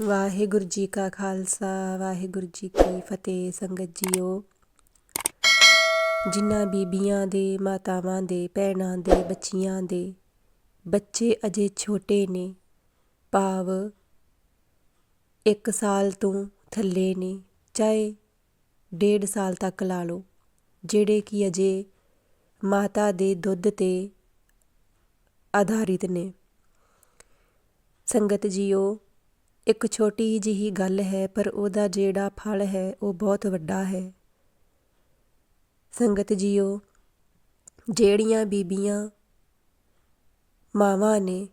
ਵਾਹਿਗੁਰੂ ਜੀ ਕਾ ਖਾਲਸਾ, ਵਾਹਿਗੁਰੂ ਜੀ ਕੀ ਫਤਿਹ ਸੰਗਤ ਜੀਓ। ਜਿਨ੍ਹਾਂ ਬੀਬੀਆਂ ਦੇ, ਮਾਤਾਵਾਂ ਦੇ, ਭੈਣਾਂ ਦੇ, ਬੱਚੀਆਂ ਦੇ ਬੱਚੇ ਅਜੇ ਛੋਟੇ ਨੇ, ਭਾਵ 1 ਸਾਲ ਤੋਂ ਥੱਲੇ ਨੇ, ਚਾਹੇ ਡੇਢ ਸਾਲ ਤੱਕ ਲਾ ਲਓ, ਜਿਹੜੇ ਕਿ ਅਜੇ ਮਾਤਾ ਦੇ ਦੁੱਧ ਤੇ ਆਧਾਰਿਤ ਨੇ। ਸੰਗਤ ਜੀਓ ਇੱਕ ਛੋਟੀ ਜਿਹੀ ਗੱਲ ਹੈ, ਪਰ ਉਹਦਾ ਜਿਹੜਾ ਫਲ ਹੈ, ਉਹ ਬਹੁਤ ਵੱਡਾ ਹੈ। ਸੰਗਤ ਜੀਓ, ਜਿਹੜੀਆਂ ਬੀਬੀਆਂ ਮਾਵਾਂ ਨੇ,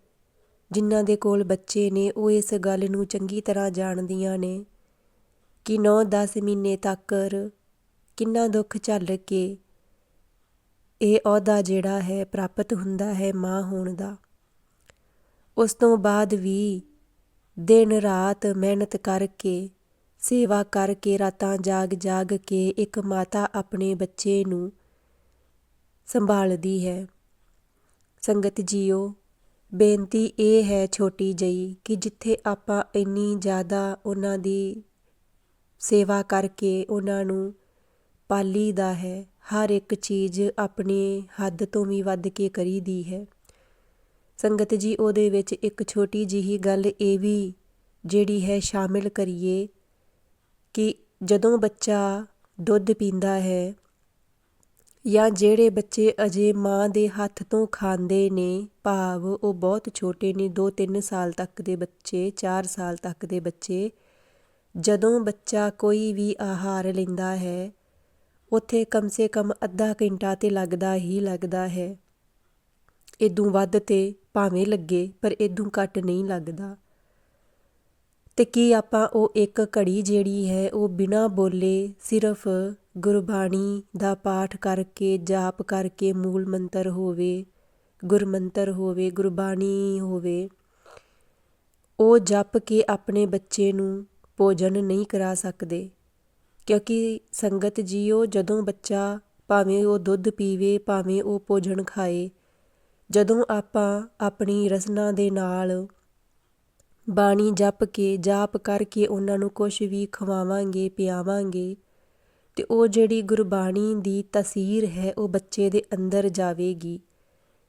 ਜਿਨ੍ਹਾਂ ਦੇ ਕੋਲ ਬੱਚੇ ਨੇ, ਉਹ ਇਸ ਗੱਲ ਨੂੰ ਚੰਗੀ ਤਰ੍ਹਾਂ ਜਾਣਦੀਆਂ ਨੇ ਕਿ 9-10 ਮਹੀਨੇ ਤੱਕ ਕਿੰਨਾ ਦੁੱਖ ਝੱਲ ਕੇ ਇਹ ਅਹੁਦਾ ਜਿਹੜਾ ਹੈ, ਪ੍ਰਾਪਤ ਹੁੰਦਾ ਹੈ ਮਾਂ ਹੋਣ ਦਾ। ਉਸ ਤੋਂ ਬਾਅਦ ਵੀ ਦਿਨ ਰਾਤ ਮਿਹਨਤ ਕਰਕੇ, ਸੇਵਾ ਕਰਕੇ ਰਾਤਾਂ ਜਾਗ ਜਾਗ ਕੇ ਇੱਕ ਮਾਤਾ ਆਪਣੇ ਬੱਚੇ ਨੂੰ ਸੰਭਾਲਦੀ ਹੈ। ਸੰਗਤ ਜੀਓ, ਬੇਨਤੀ ਇਹ ਹੈ ਛੋਟੀ ਜਈ ਕਿ ਜਿੱਥੇ ਆਪਾਂ ਇੰਨੀ ਜ਼ਿਆਦਾ ਉਹਨਾਂ ਦੀ ਸੇਵਾ ਕਰਕੇ ਉਹਨਾਂ ਨੂੰ ਪਾਲੀ ਦਾ ਹੈ, ਹਰ ਇੱਕ ਚੀਜ਼ ਆਪਣੇ ਹੱਦ ਤੋਂ ਵੀ ਵੱਧ ਕੇ ਕਰੀਦੀ ਹੈ। ਸੰਗਤ ਜੀ, ਉਹਦੇ ਵਿੱਚ ਇੱਕ ਛੋਟੀ ਜਿਹੀ ਗੱਲ ਇਹ ਵੀ ਜਿਹੜੀ ਹੈ ਸ਼ਾਮਿਲ ਕਰੀਏ ਕਿ ਜਦੋਂ ਬੱਚਾ ਦੁੱਧ ਪੀਂਦਾ ਹੈ ਜਾਂ ਜਿਹੜੇ ਬੱਚੇ ਅਜੇ ਮਾਂ ਦੇ ਹੱਥ ਤੋਂ ਖਾਂਦੇ ਨੇ, ਭਾਵ ਉਹ ਬਹੁਤ ਛੋਟੇ ਨੇ 2-3 ਸਾਲ ਤੱਕ ਦੇ ਬੱਚੇ 4 ਸਾਲ ਤੱਕ ਦੇ ਬੱਚੇ, ਜਦੋਂ ਬੱਚਾ ਕੋਈ ਵੀ ਆਹਾਰ ਲੈਂਦਾ ਹੈ, ਉੱਥੇ ਕਮ ਸੇ ਕਮ ਅੱਧਾ ਘੰਟਾ ਤੇ ਲੱਗਦਾ ਹੀ ਲੱਗਦਾ ਹੈ। ਇਦੋਂ ਵੱਧ ਤੇ ਭਾਵੇਂ ਲੱਗੇ, ਪਰ ਇਦੋਂ ਘੱਟ ਨਹੀਂ ਲੱਗਦਾ। ਤੇ ਕੀ ਆਪਾਂ ਉਹ ਇੱਕ ਘੜੀ ਜਿਹੜੀ ਹੈ, ਉਹ ਬਿਨਾਂ ਬੋਲੇ ਸਿਰਫ ਗੁਰਬਾਣੀ ਦਾ ਪਾਠ ਕਰਕੇ, ਜਾਪ ਕਰਕੇ ਮੂਲ ਮੰਤਰ ਹੋਵੇ, ਗੁਰਮੰਤਰ ਹੋਵੇ, ਗੁਰਬਾਣੀ ਹੋਵੇ, ਉਹ ਜਪ ਕੇ ਆਪਣੇ ਬੱਚੇ ਨੂੰ ਭੋਜਨ ਨਹੀਂ ਕਰਾ ਸਕਦੇ। ਕਿਉਂਕਿ ਸੰਗਤ ਜੀਓ, ਜਦੋਂ ਬੱਚਾ ਭਾਵੇਂ ਉਹ ਦੁੱਧ ਪੀਵੇ, ਭਾਵੇਂ ਉਹ ਭੋਜਨ ਖਾਏ ਜਦੋਂ ਆਪਾਂ ਆਪਣੀ ਰਸਨਾ ਦੇ ਨਾਲ ਬਾਣੀ ਜਪ ਕੇ, ਜਾਪ ਕਰਕੇ ਉਹਨਾਂ ਨੂੰ ਕੁਝ ਵੀ ਖਵਾਵਾਂਗੇ, ਪਿਆਵਾਂਗੇ, ਤੇ ਉਹ ਜਿਹੜੀ ਗੁਰਬਾਣੀ ਦੀ ਤਸਵੀਰ ਹੈ, ਉਹ ਬੱਚੇ ਦੇ ਅੰਦਰ ਜਾਵੇਗੀ।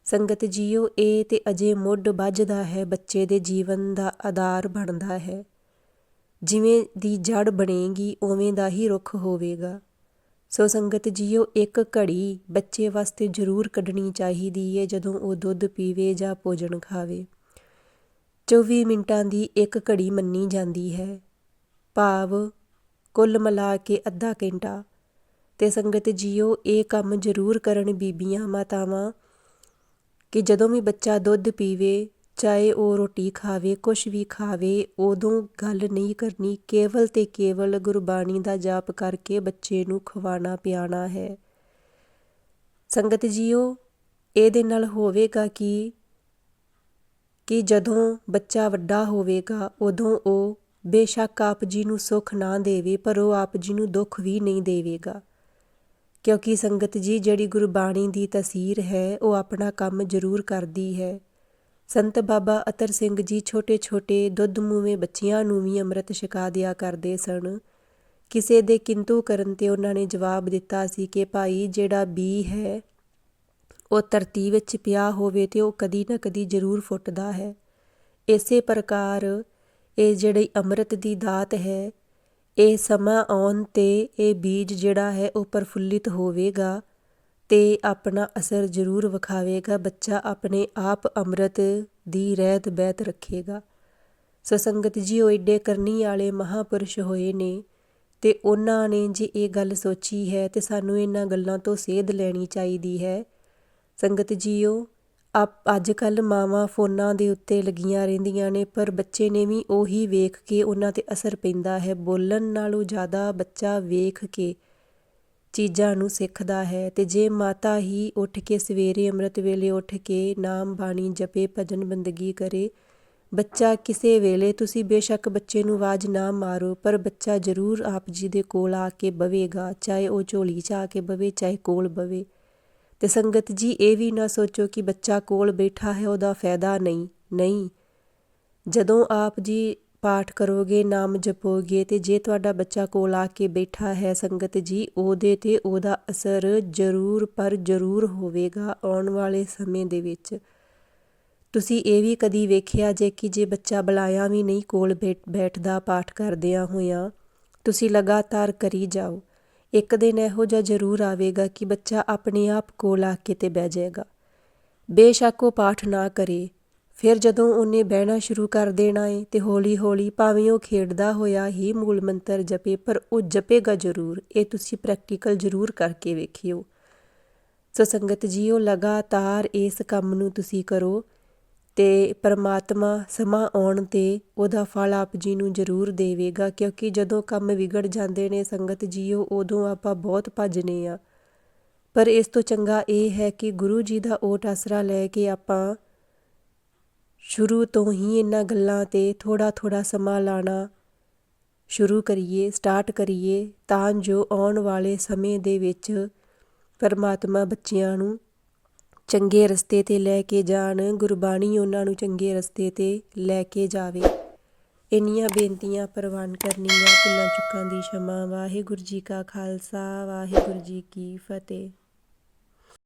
ਸੰਗਤ ਜੀਓ, ਇਹ ਤੇ ਅਜੇ ਮੁੱਢ ਵੱਜਦਾ ਹੈ, ਬੱਚੇ ਦੇ ਜੀਵਨ ਦਾ ਆਧਾਰ ਬਣਦਾ ਹੈ। ਜਿਵੇਂ ਦੀ ਜੜ ਬਣੇਗੀ, ਉਵੇਂ ਦਾ ਹੀ ਰੁੱਖ ਹੋਵੇਗਾ। ਸੋ ਸੰਗਤ ਜੀਓ, ਇੱਕ ਘੜੀ ਬੱਚੇ ਵਾਸਤੇ ਜ਼ਰੂਰ ਕੱਢਣੀ ਚਾਹੀਦੀ ਹੈ ਜਦੋਂ ਉਹ ਦੁੱਧ ਪੀਵੇ ਜਾਂ ਭੋਜਨ ਖਾਵੇ। 24 ਮਿੰਟਾਂ ਦੀ ਇੱਕ ਘੜੀ ਮੰਨੀ ਜਾਂਦੀ ਹੈ। ਭਾਵ ਕੁੱਲ ਮਿਲਾ ਕੇ ਅੱਧਾ ਘੰਟਾ। ਤੇ ਸੰਗਤ ਜੀਓ, ਇਹ ਕੰਮ ਜ਼ਰੂਰ ਕਰਨ ਬੀਬੀਆਂ, ਮਾਤਾਵਾਂ ਕਿ ਜਦੋਂ ਵੀ ਬੱਚਾ ਦੁੱਧ ਪੀਵੇ ਚਾਹੇ ਉਹ ਰੋਟੀ ਖਾਵੇ, ਕੁਛ ਵੀ ਖਾਵੇ, ਉਦੋਂ ਗੱਲ ਨਹੀਂ ਕਰਨੀ। ਕੇਵਲ ਤੇ ਕੇਵਲ ਗੁਰਬਾਣੀ ਦਾ ਜਾਪ ਕਰਕੇ ਬੱਚੇ ਨੂੰ ਖਵਾਉਣਾ ਪਿਆਉਣਾ ਹੈ। ਸੰਗਤ ਜੀਓ, ਇਹਦੇ ਨਾਲ ਹੋਵੇਗਾ ਕਿ? ਕਿ ਜਦੋਂ ਬੱਚਾ ਵੱਡਾ ਹੋਵੇਗਾ, ਉਦੋਂ ਉਹ ਬੇਸ਼ੱਕ ਆਪ ਜੀ ਨੂੰ ਸੁੱਖ ਨਾ ਦੇਵੇ, ਪਰ ਉਹ ਆਪ ਜੀ ਨੂੰ ਦੁੱਖ ਵੀ ਨਹੀਂ ਦੇਵੇਗਾ। ਕਿਉਂਕਿ ਸੰਗਤ ਜੀ ਜਿਹੜੀ ਗੁਰਬਾਣੀ ਦੀ ਤਸਵੀਰ ਹੈ, ਉਹ ਆਪਣਾ ਕੰਮ ਜ਼ਰੂਰ ਕਰਦੀ ਹੈ। ਸੰਤ ਬਾਬਾ ਅਤਰ ਸਿੰਘ ਜੀ ਛੋਟੇ-ਛੋਟੇ ਦੁੱਧ ਮੂਵੇਂ ਬੱਚਿਆਂ ਨੂੰ ਵੀ ਅੰਮ੍ਰਿਤ ਛਕਾ ਦਿਆ ਕਰਦੇ ਸਨ। ਕਿਸੇ ਦੇ ਕਿੰਤੂ ਕਰਨ ਤੇ ਉਹਨਾਂ ਨੇ ਜਵਾਬ ਦਿੱਤਾ ਸੀ ਕਿ, ਭਾਈ, ਜਿਹੜਾ ਬੀ ਹੈ, ਉਹ ਧਰਤੀ ਵਿੱਚ ਪਿਆ ਹੋਵੇ ਤੇ ਉਹ ਕਦੀ ਨਾ ਕਦੀ ਜ਼ਰੂਰ ਫੁੱਟਦਾ ਹੈ। ਇਸੇ ਪ੍ਰਕਾਰ ਇਹ ਜਿਹੜੀ ਅੰਮ੍ਰਿਤ ਦੀ ਦਾਤ ਹੈ, ਇਹ ਸਮਾਂ ਆਉਣ ਤੇ ਇਹ ਬੀਜ ਜਿਹੜਾ ਹੈ ਉਹ ਪ੍ਰਫੁੱਲਿਤ ਹੋਵੇਗਾ। ਤੇ ਆਪਣਾ ਅਸਰ ਜ਼ਰੂਰ ਵਿਖਾਵੇਗਾ। ਬੱਚਾ ਆਪਣੇ ਆਪ ਅੰਮ੍ਰਿਤ ਦੀ ਰਹਿਤ ਬਹਿਤ ਰੱਖੇਗਾ। ਸੋ ਸੰਗਤ ਜੀ, ਉਹ ਏਡੇ ਕਰਨੀ ਵਾਲੇ ਮਹਾਪੁਰਸ਼ ਹੋਏ ਨੇ ਤੇ ਉਹਨਾਂ ਨੇ ਜੇ ਇਹ ਗੱਲ ਸੋਚੀ ਹੈ ਤੇ ਸਾਨੂੰ ਇਹਨਾਂ ਗੱਲਾਂ ਤੋਂ ਸੇਧ ਲੈਣੀ ਚਾਹੀਦੀ ਹੈ। ਸੰਗਤ ਜੀਓ, ਆਪ ਅੱਜ ਕੱਲ ਮਾਵਾਂ ਫੋਨਾਂ ਦੇ ਉੱਤੇ ਲੱਗੀਆਂ ਰਹਿੰਦੀਆਂ ਨੇ, ਪਰ ਬੱਚੇ ਨੇ ਵੀ ਉਹੀ ਵੇਖ ਕੇ ਉਹਨਾਂ ਤੇ ਅਸਰ ਪੈਂਦਾ ਹੈ। ਬੋਲਣ ਨਾਲੋਂ ਜ਼ਿਆਦਾ ਬੱਚਾ ਵੇਖ ਕੇ ਚੀਜ਼ਾਂ ਨੂੰ ਸਿੱਖਦਾ ਹੈ ਅਤੇ ਜੇ ਮਾਤਾ ਹੀ ਉੱਠ ਕੇ ਸਵੇਰੇ ਅੰਮ੍ਰਿਤ ਵੇਲੇ ਉੱਠ ਕੇ ਨਾਮ ਬਾਣੀ ਜਪੇ, ਭਜਨ ਬੰਦਗੀ ਕਰੇ, ਬੱਚਾ ਕਿਸੇ ਵੇਲੇ ਤੁਸੀਂ ਬੇਸ਼ੱਕ ਬੱਚੇ ਨੂੰ ਆਵਾਜ਼ ਨਾ ਮਾਰੋ, ਪਰ ਬੱਚਾ ਜ਼ਰੂਰ ਆਪ ਜੀ ਦੇ ਕੋਲ ਆ ਕੇ ਬਵੇਗਾ, ਚਾਹੇ ਉਹ ਝੋਲੀ 'ਚ ਆ ਕੇ ਬਵੇ, ਚਾਹੇ ਕੋਲ ਬਵੇ। ਤੇ ਸੰਗਤ ਜੀ, ਇਹ ਵੀ ਨਾ ਸੋਚੋ ਕਿ ਬੱਚਾ ਕੋਲ ਬੈਠਾ ਹੈ, ਉਹਦਾ ਫਾਇਦਾ ਨਹੀਂ ਨਹੀਂ। ਜਦੋਂ ਆਪ ਜੀ ਪਾਠ ਕਰੋਗੇ, ਨਾਮ ਜਪੋਗੇ ਅਤੇ ਜੇ ਤੁਹਾਡਾ ਬੱਚਾ ਕੋਲ ਆ ਕੇ ਬੈਠਾ ਹੈ ਸੰਗਤ ਜੀ, ਉਹਦੇ ਤੇ ਉਹਦਾ ਅਸਰ ਜ਼ਰੂਰ ਪਰ ਜ਼ਰੂਰ ਹੋਵੇਗਾ ਆਉਣ ਵਾਲੇ ਸਮੇਂ ਦੇ ਵਿੱਚ। ਤੁਸੀਂ ਇਹ ਵੀ ਕਦੀ ਵੇਖਿਆ ਜੇ ਕਿ ਜੇ ਬੱਚਾ ਬੁਲਾਇਆ ਵੀ ਨਹੀਂ ਕੋਲ ਬੈਠ- ਬੈਠਦਾ ਪਾਠ ਕਰਦਿਆਂ ਹੋਇਆਂ, ਤੁਸੀਂ ਲਗਾਤਾਰ ਕਰੀ ਜਾਓ। ਇੱਕ ਦਿਨ ਇਹੋ ਜਿਹਾ ਜ਼ਰੂਰ ਆਵੇਗਾ ਕਿ ਬੱਚਾ ਆਪਣੇ ਆਪ ਕੋਲ ਆ ਕੇ ਤੇ ਬਹਿ ਜਾਏਗਾ। ਬੇਸ਼ੱਕ ਉਹ ਪਾਠ ਨਾ ਕਰੇ। ਫਿਰ ਜਦੋਂ ਉਹਨੇ ਬਹਿਣਾ ਸ਼ੁਰੂ ਕਰ ਦੇਣਾ ਏ ਤੇ ਹੌਲੀ ਹੌਲੀ ਭਾਵੇਂ ਉਹ ਖੇਡਦਾ ਹੋਇਆ ਹੀ ਮੂਲ ਮੰਤਰ ਜਪੇ, ਪਰ ਉਹ ਜਪੇਗਾ ਜ਼ਰੂਰ। ਇਹ ਤੁਸੀਂ ਪ੍ਰੈਕਟੀਕਲ ਜ਼ਰੂਰ ਕਰਕੇ ਵੇਖਿਓ। ਸੋ ਸੰਗਤ ਜੀਓ, ਲਗਾਤਾਰ ਇਸ ਕੰਮ ਨੂੰ ਤੁਸੀਂ ਕਰੋ ਤੇ ਪਰਮਾਤਮਾ ਸਮਾਂ ਆਉਣ ਤੇ ਉਹਦਾ ਫਲ ਆਪ ਜੀ ਨੂੰ ਜ਼ਰੂਰ ਦੇਵੇਗਾ, ਕਿਉਂਕਿ ਜਦੋਂ ਕੰਮ ਵਿਗੜ ਜਾਂਦੇ ਨੇ ਸੰਗਤ ਜੀਓ, ਉਦੋਂ ਆਪਾਂ ਬਹੁਤ ਭੱਜਨੇ ਆ। ਪਰ ਇਸ ਤੋਂ ਚੰਗਾ ਇਹ ਹੈ ਕਿ ਗੁਰੂ ਜੀ ਦਾ ਓਟ ਆਸਰਾ ਲੈ ਕੇ ਆਪਾਂ ਸ਼ੁਰੂ ਤੋਂ ਹੀ ਇਹਨਾਂ ਗੱਲਾਂ ਤੇ ਥੋੜਾ ਥੋੜਾ ਸਮਾਂ ਲਾਣਾ ਸ਼ੁਰੂ ਕਰੀਏ ਸਟਾਰਟ ਕਰੀਏ, ਤਾਂ ਜੋ ਆਉਣ ਵਾਲੇ ਸਮੇਂ ਦੇ ਵਿੱਚ ਪਰਮਾਤਮਾ ਬੱਚਿਆਂ ਨੂੰ ਚੰਗੇ ਰਸਤੇ ਤੇ ਲੈ ਕੇ ਜਾਣ, ਗੁਰਬਾਣੀ ਉਹਨਾਂ ਨੂੰ ਚੰਗੇ ਰਸਤੇ ਤੇ ਲੈ ਕੇ ਜਾਵੇ। ਇੰਨੀਆਂ ਬੇਨਤੀਆਂ ਪ੍ਰਵਾਨ ਕਰਨੀਆਂ ਭੁੱਲਾਂ ਚੁੱਕਾਂ ਦੀ ਸ਼ਮਾ। ਵਾਹਿਗੁਰੂ ਜੀ ਕਾ ਖਾਲਸਾ, ਵਾਹਿਗੁਰੂ ਜੀ ਕੀ ਫਤਿਹ।